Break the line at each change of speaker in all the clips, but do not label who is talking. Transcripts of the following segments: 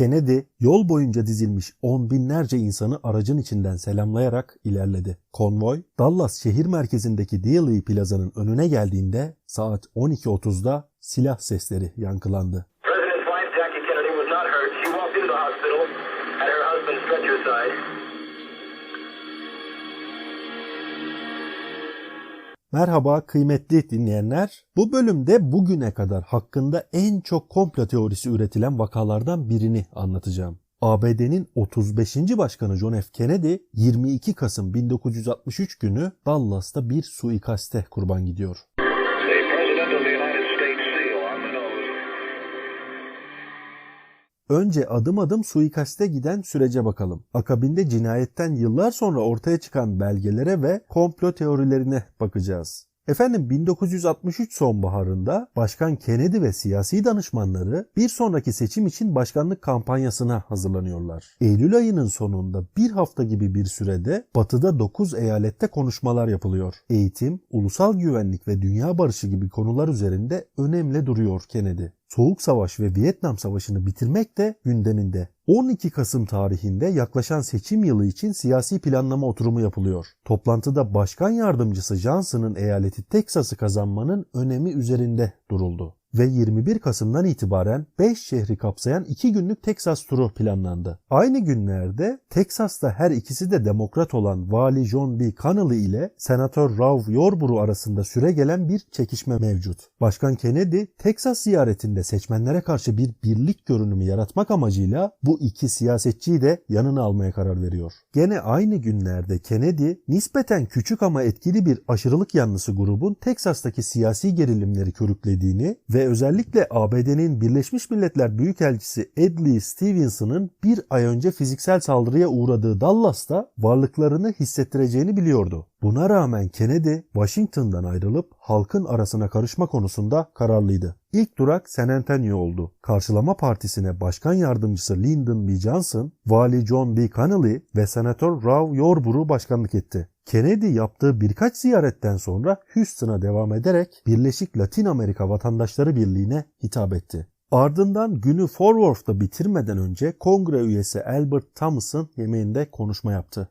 Kennedy yol boyunca dizilmiş on binlerce insanı aracın içinden selamlayarak ilerledi. Konvoy Dallas şehir merkezindeki Dealey Plaza'nın önüne geldiğinde saat 12.30'da silah sesleri yankılandı. Merhaba kıymetli dinleyenler. Bu bölümde bugüne kadar hakkında en çok komplo teorisi üretilen vakalardan birini anlatacağım. ABD'nin 35. Başkanı John F. Kennedy 22 Kasım 1963 günü Dallas'ta bir suikaste kurban gidiyor. Önce adım adım suikaste giden sürece bakalım. Akabinde cinayetten yıllar sonra ortaya çıkan belgelere ve komplo teorilerine bakacağız. Efendim 1963 sonbaharında Başkan Kennedy ve siyasi danışmanları bir sonraki seçim için başkanlık kampanyasına hazırlanıyorlar. Eylül ayının sonunda bir hafta gibi bir sürede batıda 9 eyalette konuşmalar yapılıyor. Eğitim, ulusal güvenlik ve dünya barışı gibi konular üzerinde önemli duruyor Kennedy. Soğuk Savaş ve Vietnam Savaşı'nı bitirmek de gündeminde. 12 Kasım tarihinde yaklaşan seçim yılı için siyasi planlama oturumu yapılıyor. Toplantıda Başkan Yardımcısı Johnson'ın eyaleti Teksas'ı kazanmanın önemi üzerinde duruldu. Ve 21 Kasım'dan itibaren 5 şehri kapsayan 2 günlük Teksas turu planlandı. Aynı günlerde Teksas'ta her ikisi de demokrat olan Vali John B. Connolly ile Senatör Ralph Yarborough arasında süre gelen bir çekişme mevcut. Başkan Kennedy, Teksas ziyaretinde seçmenlere karşı bir birlik görünümü yaratmak amacıyla bu iki siyasetçiyi de yanına almaya karar veriyor. Gene aynı günlerde Kennedy, nispeten küçük ama etkili bir aşırılık yanlısı grubun Teksas'taki siyasi gerilimleri körüklediğini ve özellikle ABD'nin Birleşmiş Milletler Büyükelçisi Edley Stevenson'ın bir ay önce fiziksel saldırıya uğradığı Dallas'ta varlıklarını hissettireceğini biliyordu. Buna rağmen Kennedy Washington'dan ayrılıp halkın arasına karışma konusunda kararlıydı. İlk durak San Antonio oldu. Karşılama partisine başkan yardımcısı Lyndon B. Johnson, vali John B. Connolly ve senatör Ralph Yarborough başkanlık etti. Kennedy yaptığı birkaç ziyaretten sonra Houston'a devam ederek Birleşik Latin Amerika Vatandaşları Birliği'ne hitap etti. Ardından günü Fort Worth'ta bitirmeden önce kongre üyesi Albert Thomas'ın yemeğinde konuşma yaptı.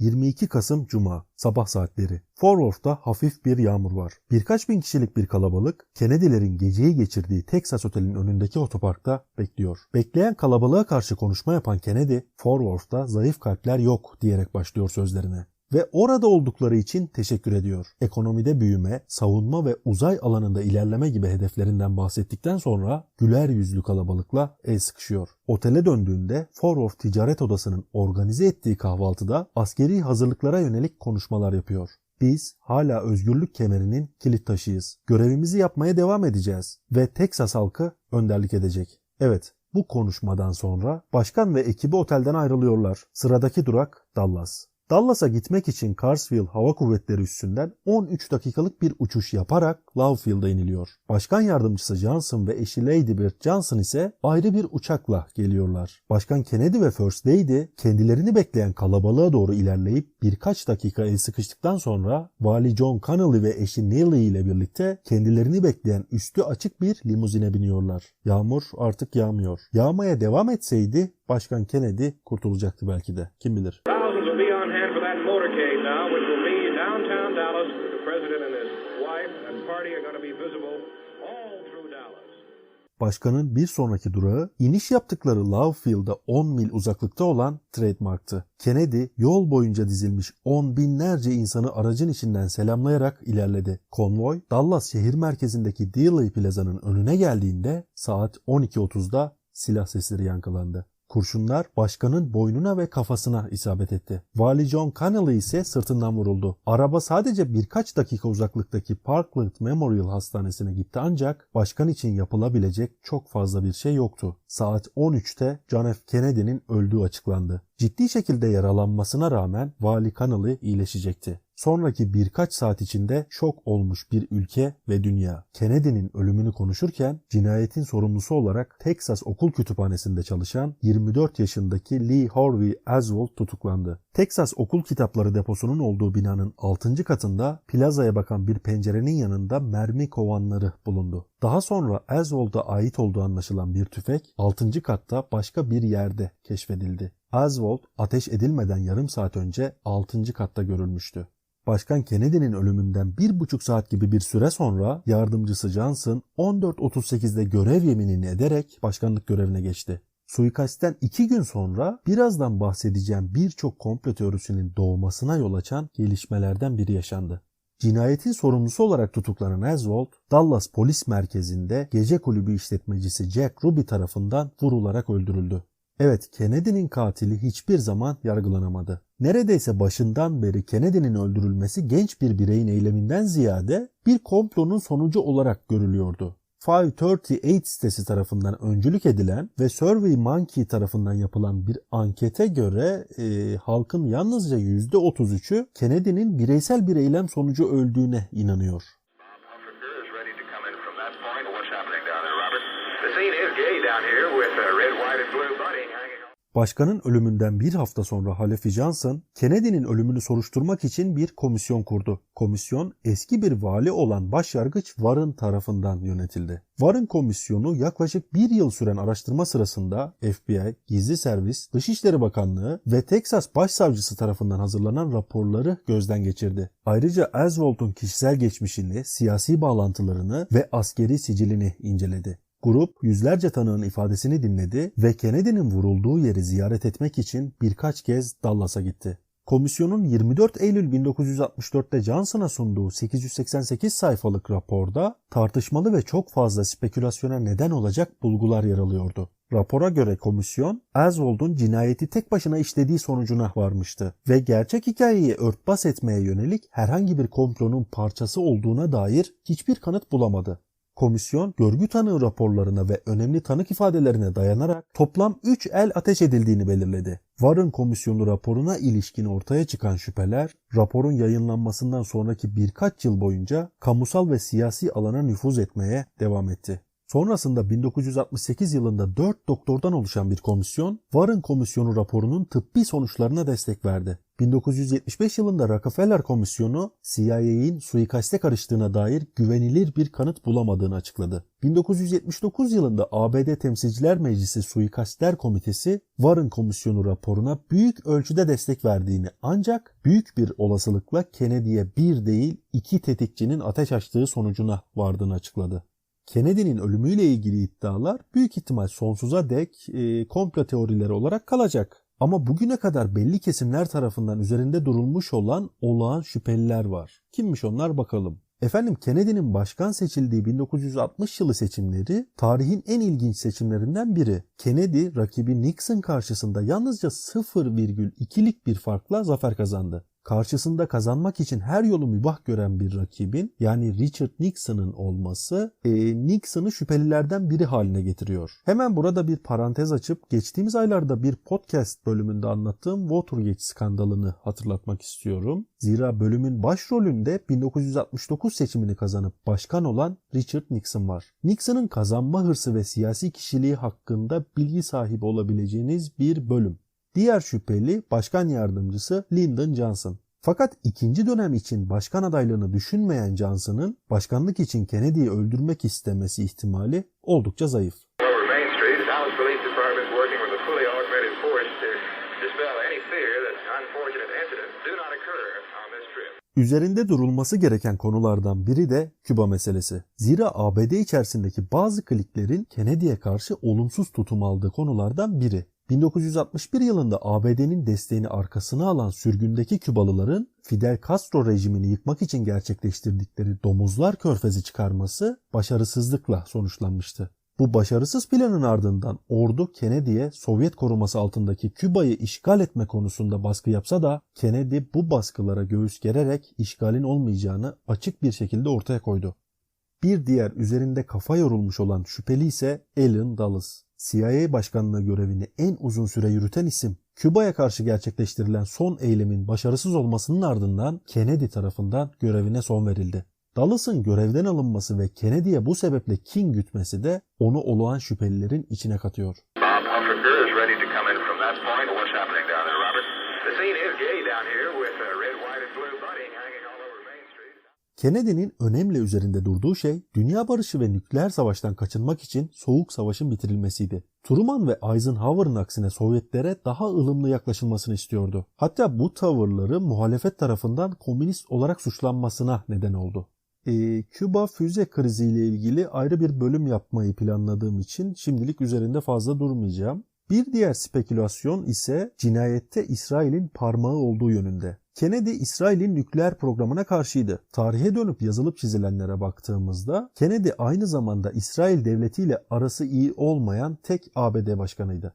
22 Kasım Cuma sabah saatleri. Fort Worth'ta hafif bir yağmur var. Birkaç bin kişilik bir kalabalık Kennedy'lerin geceyi geçirdiği Texas Otel'in önündeki otoparkta bekliyor. Bekleyen kalabalığa karşı konuşma yapan Kennedy, Fort Worth'ta zayıf kalpler yok diyerek başlıyor sözlerine ve orada oldukları için teşekkür ediyor. Ekonomide büyüme, savunma ve uzay alanında ilerleme gibi hedeflerinden bahsettikten sonra güler yüzlü kalabalıkla el sıkışıyor. Otele döndüğünde Fort Worth Ticaret Odası'nın organize ettiği kahvaltıda askeri hazırlıklara yönelik konuşmalar yapıyor. Biz hala özgürlük kemerinin kilit taşıyız. Görevimizi yapmaya devam edeceğiz ve Texas halkı önderlik edecek. Evet, bu konuşmadan sonra başkan ve ekibi otelden ayrılıyorlar. Sıradaki durak Dallas. Dallas'a gitmek için Carsville Hava Kuvvetleri üssünden 13 dakikalık bir uçuş yaparak Love Field'a iniliyor. Başkan yardımcısı Johnson ve eşi Lady Bird Johnson ise ayrı bir uçakla geliyorlar. Başkan Kennedy ve First Lady kendilerini bekleyen kalabalığa doğru ilerleyip birkaç dakika el sıkıştıktan sonra Vali John Connolly ve eşi Neely ile birlikte kendilerini bekleyen üstü açık bir limuzine biniyorlar. Yağmur artık yağmıyor. Yağmaya devam etseydi Başkan Kennedy kurtulacaktı belki de. Kim bilir.
On hand for that motorcade now, which will be downtown Dallas. The president and his wife and party are going to be visible all through Dallas.
Başkanın bir sonraki durağı iniş yaptıkları Love Field'a 10 mil uzaklıkta olan Trademark'tı. Kennedy yol boyunca dizilmiş on binlerce insanı aracın içinden selamlayarak ilerledi. Konvoy Dallas şehir merkezindeki Dealey Plaza'nın önüne geldiğinde saat 12.30'da silah sesleri yankılandı. Kurşunlar başkanın boynuna ve kafasına isabet etti. Vali John Connolly ise sırtından vuruldu. Araba sadece birkaç dakika uzaklıktaki Parkland Memorial Hastanesi'ne gitti ancak başkan için yapılabilecek çok fazla bir şey yoktu. Saat 13'te John F. Kennedy'nin öldüğü açıklandı. Ciddi şekilde yaralanmasına rağmen Vali Kanalı iyileşecekti. Sonraki birkaç saat içinde şok olmuş bir ülke ve dünya. Kennedy'nin ölümünü konuşurken cinayetin sorumlusu olarak Texas Okul Kütüphanesi'nde çalışan 24 yaşındaki Lee Harvey Oswald tutuklandı. Texas Okul Kitapları deposunun olduğu binanın 6. katında plazaya bakan bir pencerenin yanında mermi kovanları bulundu. Daha sonra Oswald'a ait olduğu anlaşılan bir tüfek 6. katta başka bir yerde keşfedildi. Oswald ateş edilmeden yarım saat önce 6. katta görülmüştü. Başkan Kennedy'nin ölümünden bir buçuk saat gibi bir süre sonra yardımcısı Johnson 14.38'de görev yeminini ederek başkanlık görevine geçti. Suikastten iki gün sonra birazdan bahsedeceğim birçok komplo teorisinin doğmasına yol açan gelişmelerden biri yaşandı. Cinayetin sorumlusu olarak tutuklanan Oswald, Dallas Polis Merkezi'nde gece kulübü işletmecisi Jack Ruby tarafından vurularak öldürüldü. Evet, Kennedy'nin katili hiçbir zaman yargılanamadı. Neredeyse başından beri Kennedy'nin öldürülmesi genç bir bireyin eyleminden ziyade bir komplonun sonucu olarak görülüyordu. 538 sitesi tarafından öncülük edilen ve Survey Monkey tarafından yapılan bir ankete göre e, halkın yalnızca %33'ü Kennedy'nin bireysel bir eylem sonucu öldüğüne inanıyor.
From that point. What's happening down there, Robert? The scene is gay down here with a red, white, and blue on.
Başkanın ölümünden bir hafta sonra Halefi Johnson, Kennedy'nin ölümünü soruşturmak için bir komisyon kurdu. Komisyon eski bir vali olan başyargıç Warren tarafından yönetildi. Warren komisyonu yaklaşık bir yıl süren araştırma sırasında FBI, Gizli Servis, Dışişleri Bakanlığı ve Texas Başsavcısı tarafından hazırlanan raporları gözden geçirdi. Ayrıca Oswald'un kişisel geçmişini, siyasi bağlantılarını ve askeri sicilini inceledi. Grup yüzlerce tanığın ifadesini dinledi ve Kennedy'nin vurulduğu yeri ziyaret etmek için birkaç kez Dallas'a gitti. Komisyonun 24 Eylül 1964'te Johnson'a sunduğu 888 sayfalık raporda tartışmalı ve çok fazla spekülasyona neden olacak bulgular yer alıyordu. Rapora göre komisyon Oswald'un cinayeti tek başına işlediği sonucuna varmıştı ve gerçek hikayeyi örtbas etmeye yönelik herhangi bir komplonun parçası olduğuna dair hiçbir kanıt bulamadı. Komisyon görgü tanığı raporlarına ve önemli tanık ifadelerine dayanarak toplam 3 el ateş edildiğini belirledi. Warren Komisyonu raporuna ilişkin ortaya çıkan şüpheler raporun yayınlanmasından sonraki birkaç yıl boyunca kamusal ve siyasi alana nüfuz etmeye devam etti. Sonrasında 1968 yılında 4 doktordan oluşan bir komisyon, Warren Komisyonu raporunun tıbbi sonuçlarına destek verdi. 1975 yılında Rockefeller Komisyonu, CIA'in suikaste karıştığına dair güvenilir bir kanıt bulamadığını açıkladı. 1979 yılında ABD Temsilciler Meclisi Suikastler Komitesi, Warren Komisyonu raporuna büyük ölçüde destek verdiğini ancak büyük bir olasılıkla Kennedy'ye bir değil iki tetikçinin ateş açtığı sonucuna vardığını açıkladı. Kennedy'nin ölümüyle ilgili iddialar büyük ihtimal sonsuza dek e, komplo teorileri olarak kalacak. Ama bugüne kadar belli kesimler tarafından üzerinde durulmuş olan olağan şüpheliler var. Kimmiş onlar bakalım. Efendim Kennedy'nin başkan seçildiği 1960 yılı seçimleri tarihin en ilginç seçimlerinden biri. Kennedy rakibi Nixon karşısında yalnızca 0,2'lik bir farkla zafer kazandı karşısında kazanmak için her yolu mübah gören bir rakibin yani Richard Nixon'ın olması e, Nixon'ı şüphelilerden biri haline getiriyor. Hemen burada bir parantez açıp geçtiğimiz aylarda bir podcast bölümünde anlattığım Watergate skandalını hatırlatmak istiyorum. Zira bölümün başrolünde 1969 seçimini kazanıp başkan olan Richard Nixon var. Nixon'ın kazanma hırsı ve siyasi kişiliği hakkında bilgi sahibi olabileceğiniz bir bölüm. Diğer şüpheli başkan yardımcısı Lyndon Johnson. Fakat ikinci dönem için başkan adaylığını düşünmeyen Johnson'ın başkanlık için Kennedy'yi öldürmek istemesi ihtimali oldukça zayıf. Üzerinde durulması gereken konulardan biri de Küba meselesi. Zira ABD içerisindeki bazı kliklerin Kennedy'ye karşı olumsuz tutum aldığı konulardan biri. 1961 yılında ABD'nin desteğini arkasına alan sürgündeki Kübalıların Fidel Castro rejimini yıkmak için gerçekleştirdikleri domuzlar körfezi çıkarması başarısızlıkla sonuçlanmıştı. Bu başarısız planın ardından ordu Kennedy'ye Sovyet koruması altındaki Küba'yı işgal etme konusunda baskı yapsa da Kennedy bu baskılara göğüs gererek işgalin olmayacağını açık bir şekilde ortaya koydu. Bir diğer üzerinde kafa yorulmuş olan şüpheli ise Alan Dulles. CIA başkanlığı görevini en uzun süre yürüten isim. Küba'ya karşı gerçekleştirilen son eylemin başarısız olmasının ardından Kennedy tarafından görevine son verildi. Dulles'ın görevden alınması ve Kennedy'ye bu sebeple kin gütmesi de onu olağan şüphelilerin içine katıyor.
Bob
Kennedy'nin önemli üzerinde durduğu şey dünya barışı ve nükleer savaştan kaçınmak için soğuk savaşın bitirilmesiydi. Truman ve Eisenhower'ın aksine Sovyetlere daha ılımlı yaklaşılmasını istiyordu. Hatta bu tavırları muhalefet tarafından komünist olarak suçlanmasına neden oldu. Ee, Küba füze kriziyle ilgili ayrı bir bölüm yapmayı planladığım için şimdilik üzerinde fazla durmayacağım. Bir diğer spekülasyon ise cinayette İsrail'in parmağı olduğu yönünde. Kennedy İsrail'in nükleer programına karşıydı. Tarihe dönüp yazılıp çizilenlere baktığımızda Kennedy aynı zamanda İsrail devletiyle arası iyi olmayan tek ABD başkanıydı.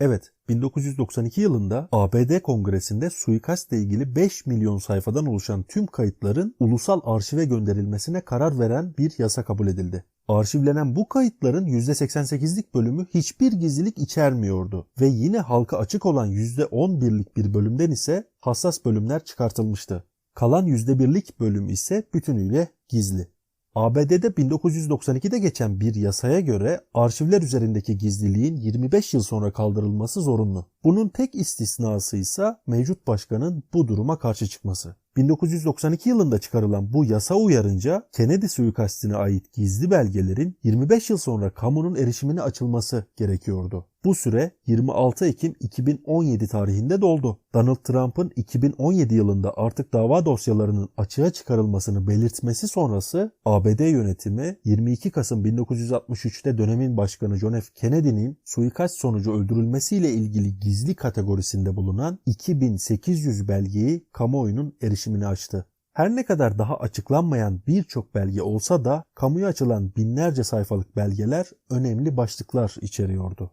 Evet, 1992 yılında ABD Kongresi'nde suikastle ilgili 5 milyon sayfadan oluşan tüm kayıtların ulusal arşive gönderilmesine karar veren bir yasa kabul edildi. Arşivlenen bu kayıtların %88'lik bölümü hiçbir gizlilik içermiyordu ve yine halka açık olan %11'lik bir bölümden ise hassas bölümler çıkartılmıştı. Kalan %1'lik bölüm ise bütünüyle gizli. ABD'de 1992'de geçen bir yasaya göre arşivler üzerindeki gizliliğin 25 yıl sonra kaldırılması zorunlu. Bunun tek istisnası ise mevcut başkanın bu duruma karşı çıkması. 1992 yılında çıkarılan bu yasa uyarınca Kennedy suikastine ait gizli belgelerin 25 yıl sonra kamunun erişimine açılması gerekiyordu. Bu süre 26 Ekim 2017 tarihinde doldu. Donald Trump'ın 2017 yılında artık dava dosyalarının açığa çıkarılmasını belirtmesi sonrası ABD yönetimi 22 Kasım 1963'te dönemin başkanı John F. Kennedy'nin suikast sonucu öldürülmesiyle ilgili gizli kategorisinde bulunan 2800 belgeyi kamuoyunun erişimine açtı. Her ne kadar daha açıklanmayan birçok belge olsa da kamuya açılan binlerce sayfalık belgeler önemli başlıklar içeriyordu.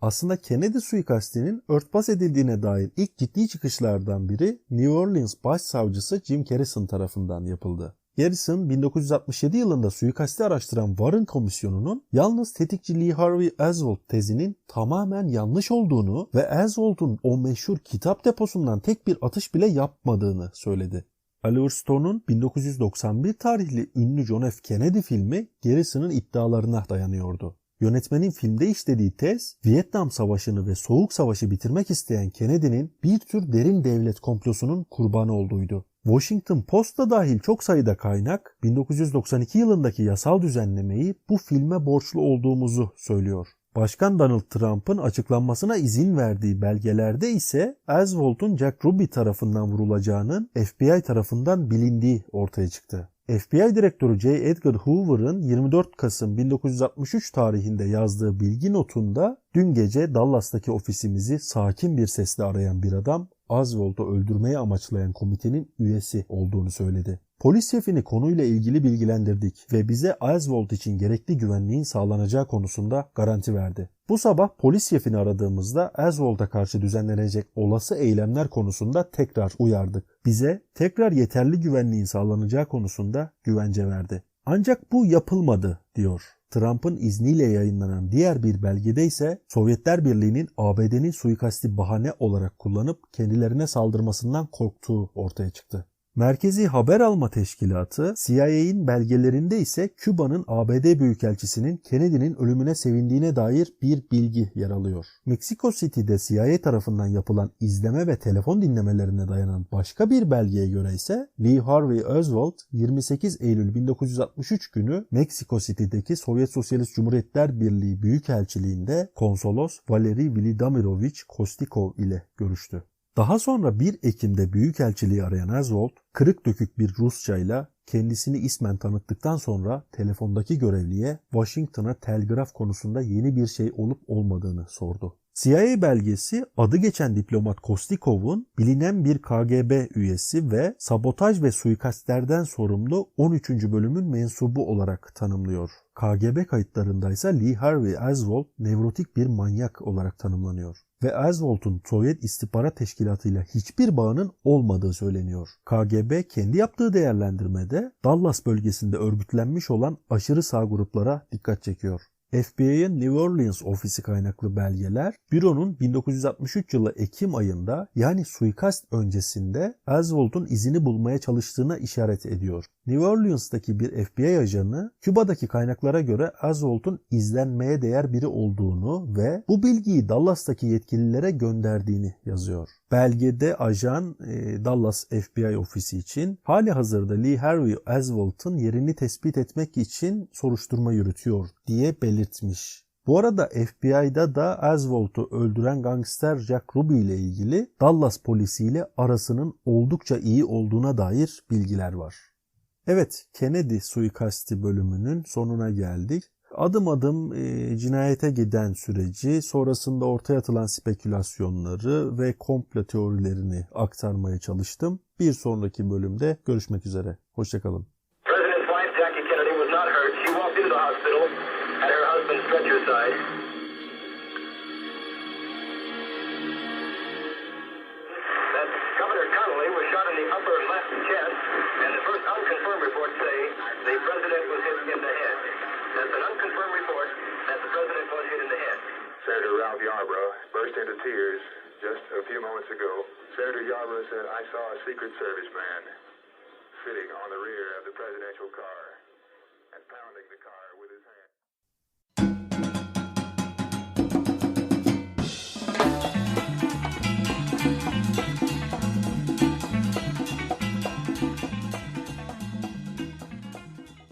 Aslında Kennedy suikastinin örtbas edildiğine dair ilk ciddi çıkışlardan biri New Orleans Başsavcısı Jim Garrison tarafından yapıldı. Garrison 1967 yılında suikasti araştıran Warren Komisyonu'nun yalnız tetikçi Lee Harvey Oswald tezinin tamamen yanlış olduğunu ve Oswald'un o meşhur kitap deposundan tek bir atış bile yapmadığını söyledi. Oliver Stone'un 1991 tarihli ünlü John F. Kennedy filmi Garrison'ın iddialarına dayanıyordu. Yönetmenin filmde işlediği tez, Vietnam Savaşı'nı ve Soğuk Savaşı bitirmek isteyen Kennedy'nin bir tür derin devlet komplosunun kurbanı olduğuydu. Washington Post'ta dahil çok sayıda kaynak 1992 yılındaki yasal düzenlemeyi bu filme borçlu olduğumuzu söylüyor. Başkan Donald Trump'ın açıklanmasına izin verdiği belgelerde ise Oswald'un Jack Ruby tarafından vurulacağının FBI tarafından bilindiği ortaya çıktı. FBI Direktörü J. Edgar Hoover'ın 24 Kasım 1963 tarihinde yazdığı bilgi notunda dün gece Dallas'taki ofisimizi sakin bir sesle arayan bir adam Oswald'u öldürmeyi amaçlayan komitenin üyesi olduğunu söyledi. Polis şefini konuyla ilgili bilgilendirdik ve bize Oswald için gerekli güvenliğin sağlanacağı konusunda garanti verdi. Bu sabah polis şefini aradığımızda Oswald'a karşı düzenlenecek olası eylemler konusunda tekrar uyardık. Bize tekrar yeterli güvenliğin sağlanacağı konusunda güvence verdi. Ancak bu yapılmadı diyor. Trump'ın izniyle yayınlanan diğer bir belgede ise Sovyetler Birliği'nin ABD'nin suikasti bahane olarak kullanıp kendilerine saldırmasından korktuğu ortaya çıktı. Merkezi Haber Alma Teşkilatı CIA'in belgelerinde ise Küba'nın ABD Büyükelçisi'nin Kennedy'nin ölümüne sevindiğine dair bir bilgi yer alıyor. Mexico City'de CIA tarafından yapılan izleme ve telefon dinlemelerine dayanan başka bir belgeye göre ise Lee Harvey Oswald 28 Eylül 1963 günü Mexico City'deki Sovyet Sosyalist Cumhuriyetler Birliği Büyükelçiliğinde konsolos Valery Vladimirovich Kostikov ile görüştü. Daha sonra 1 Ekim'de Büyükelçiliği arayan Oswald, kırık dökük bir Rusça ile kendisini ismen tanıttıktan sonra telefondaki görevliye Washington'a telgraf konusunda yeni bir şey olup olmadığını sordu. CIA belgesi adı geçen diplomat Kostikov'un bilinen bir KGB üyesi ve sabotaj ve suikastlerden sorumlu 13. bölümün mensubu olarak tanımlıyor. KGB kayıtlarındaysa Lee Harvey Oswald nevrotik bir manyak olarak tanımlanıyor ve Oswald'un Sovyet İstihbarat Teşkilatı ile hiçbir bağının olmadığı söyleniyor. KGB kendi yaptığı değerlendirmede Dallas bölgesinde örgütlenmiş olan aşırı sağ gruplara dikkat çekiyor. FBI'ın New Orleans ofisi kaynaklı belgeler, büronun 1963 yılı Ekim ayında yani suikast öncesinde Oswald'un izini bulmaya çalıştığına işaret ediyor. New Orleans'taki bir FBI ajanı Küba'daki kaynaklara göre Oswald'un izlenmeye değer biri olduğunu ve bu bilgiyi Dallas'taki yetkililere gönderdiğini yazıyor. Belgede ajan e, Dallas FBI ofisi için hali hazırda Lee Harvey Oswald'ın yerini tespit etmek için soruşturma yürütüyor diye belirtmiş. Bu arada FBI'da da Oswald'u öldüren gangster Jack Ruby ile ilgili Dallas polisiyle arasının oldukça iyi olduğuna dair bilgiler var. Evet, Kennedy suikasti bölümünün sonuna geldik. Adım adım e, cinayete giden süreci, sonrasında ortaya atılan spekülasyonları ve komplo teorilerini aktarmaya çalıştım. Bir sonraki bölümde görüşmek üzere. Hoşçakalın.
Tears just a few moments ago. Senator Yarborough said, I saw a Secret Service man sitting on the rear of the presidential car and pounding the car with his hand.